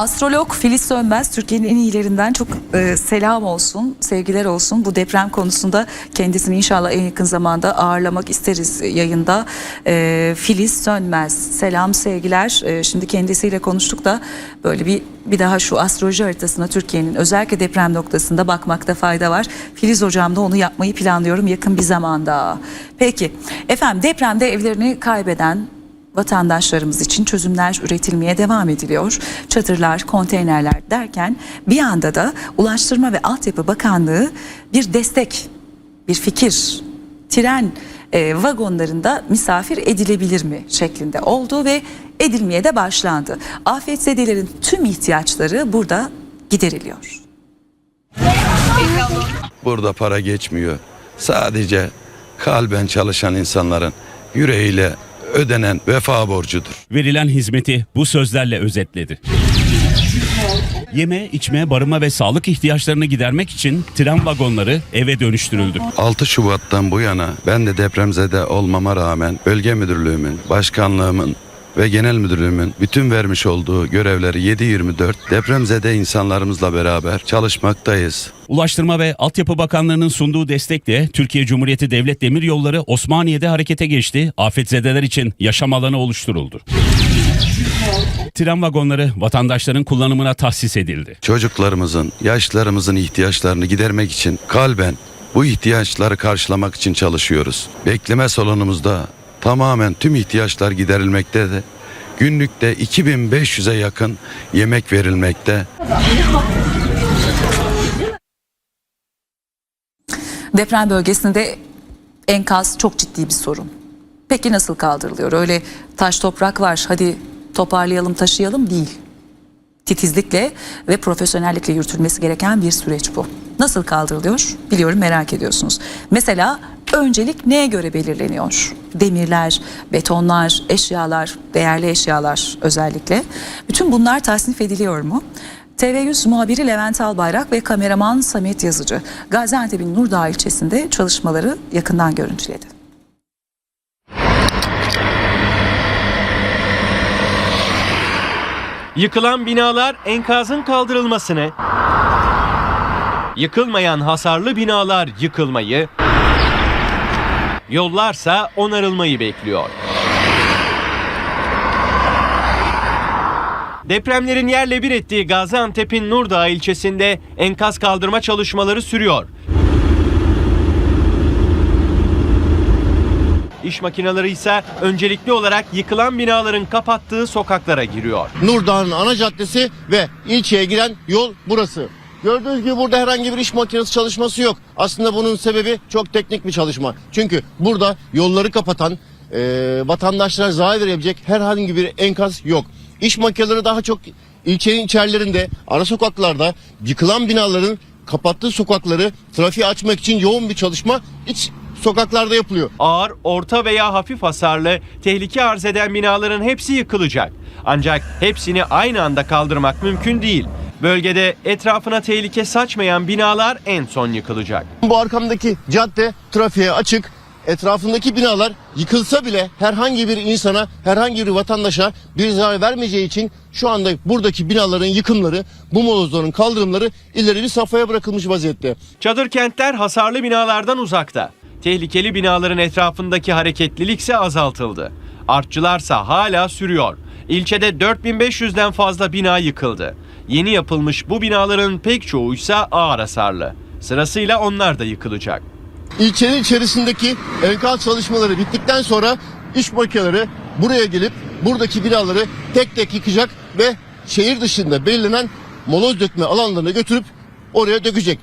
Astrolog Filiz Sönmez Türkiye'nin en iyilerinden çok e, selam olsun, sevgiler olsun. Bu deprem konusunda kendisini inşallah en yakın zamanda ağırlamak isteriz yayında. E, Filiz Sönmez selam sevgiler. E, şimdi kendisiyle konuştuk da böyle bir bir daha şu astroloji haritasına Türkiye'nin özellikle deprem noktasında bakmakta fayda var. Filiz hocam da onu yapmayı planlıyorum yakın bir zamanda. Peki efendim depremde evlerini kaybeden vatandaşlarımız için çözümler üretilmeye devam ediliyor. Çadırlar, konteynerler derken bir anda da Ulaştırma ve Altyapı Bakanlığı bir destek, bir fikir, tren e, vagonlarında misafir edilebilir mi şeklinde oldu ve edilmeye de başlandı. Afetzedelerin tüm ihtiyaçları burada gideriliyor. Burada para geçmiyor. Sadece kalben çalışan insanların yüreğiyle ödenen vefa borcudur. verilen hizmeti bu sözlerle özetledi. Yeme, içme, barınma ve sağlık ihtiyaçlarını gidermek için tren vagonları eve dönüştürüldü. 6 Şubat'tan bu yana ben de depremzede olmama rağmen bölge müdürlüğümün, başkanlığımın ve genel müdürlüğümün bütün vermiş olduğu görevleri 7-24 depremzede insanlarımızla beraber çalışmaktayız. Ulaştırma ve Altyapı Bakanlığı'nın sunduğu destekle Türkiye Cumhuriyeti Devlet Demiryolları Osmaniye'de harekete geçti. Afetzedeler için yaşam alanı oluşturuldu. Tren vagonları vatandaşların kullanımına tahsis edildi. Çocuklarımızın, yaşlılarımızın ihtiyaçlarını gidermek için kalben bu ihtiyaçları karşılamak için çalışıyoruz. Bekleme salonumuzda tamamen tüm ihtiyaçlar giderilmekte de günlükte 2500'e yakın yemek verilmekte. Deprem bölgesinde enkaz çok ciddi bir sorun. Peki nasıl kaldırılıyor? Öyle taş toprak var hadi toparlayalım taşıyalım değil. Titizlikle ve profesyonellikle yürütülmesi gereken bir süreç bu. Nasıl kaldırılıyor? Biliyorum merak ediyorsunuz. Mesela öncelik neye göre belirleniyor? Demirler, betonlar, eşyalar, değerli eşyalar özellikle. Bütün bunlar tasnif ediliyor mu? TV100 muhabiri Levent Albayrak ve kameraman Samet Yazıcı Gaziantep'in Nurdağ ilçesinde çalışmaları yakından görüntüledi. Yıkılan binalar enkazın kaldırılmasını, yıkılmayan hasarlı binalar yıkılmayı, yollarsa onarılmayı bekliyor. Depremlerin yerle bir ettiği Gaziantep'in Nurdağ ilçesinde enkaz kaldırma çalışmaları sürüyor. İş makineleri ise öncelikli olarak yıkılan binaların kapattığı sokaklara giriyor. Nurdağ'ın ana caddesi ve ilçeye giden yol burası. Gördüğünüz gibi burada herhangi bir iş makinesi çalışması yok. Aslında bunun sebebi çok teknik bir çalışma. Çünkü burada yolları kapatan, e, vatandaşlara zarar verebilecek herhangi bir enkaz yok. İş makineleri daha çok ilçenin içerilerinde, ara sokaklarda yıkılan binaların kapattığı sokakları trafiğe açmak için yoğun bir çalışma iç sokaklarda yapılıyor. Ağır, orta veya hafif hasarlı, tehlike arz eden binaların hepsi yıkılacak. Ancak hepsini aynı anda kaldırmak mümkün değil. Bölgede etrafına tehlike saçmayan binalar en son yıkılacak. Bu arkamdaki cadde trafiğe açık. Etrafındaki binalar yıkılsa bile herhangi bir insana, herhangi bir vatandaşa bir zarar vermeyeceği için şu anda buradaki binaların yıkımları, bu molozların kaldırımları ileri bir safhaya bırakılmış vaziyette. Çadır kentler hasarlı binalardan uzakta. Tehlikeli binaların etrafındaki hareketlilik ise azaltıldı. Artçılarsa hala sürüyor. İlçede 4500'den fazla bina yıkıldı. Yeni yapılmış bu binaların pek çoğu ise ağır hasarlı. Sırasıyla onlar da yıkılacak. İlçenin içerisindeki enkaz çalışmaları bittikten sonra iş makineleri buraya gelip buradaki binaları tek tek yıkacak ve şehir dışında belirlenen moloz dökme alanlarına götürüp oraya dökecek.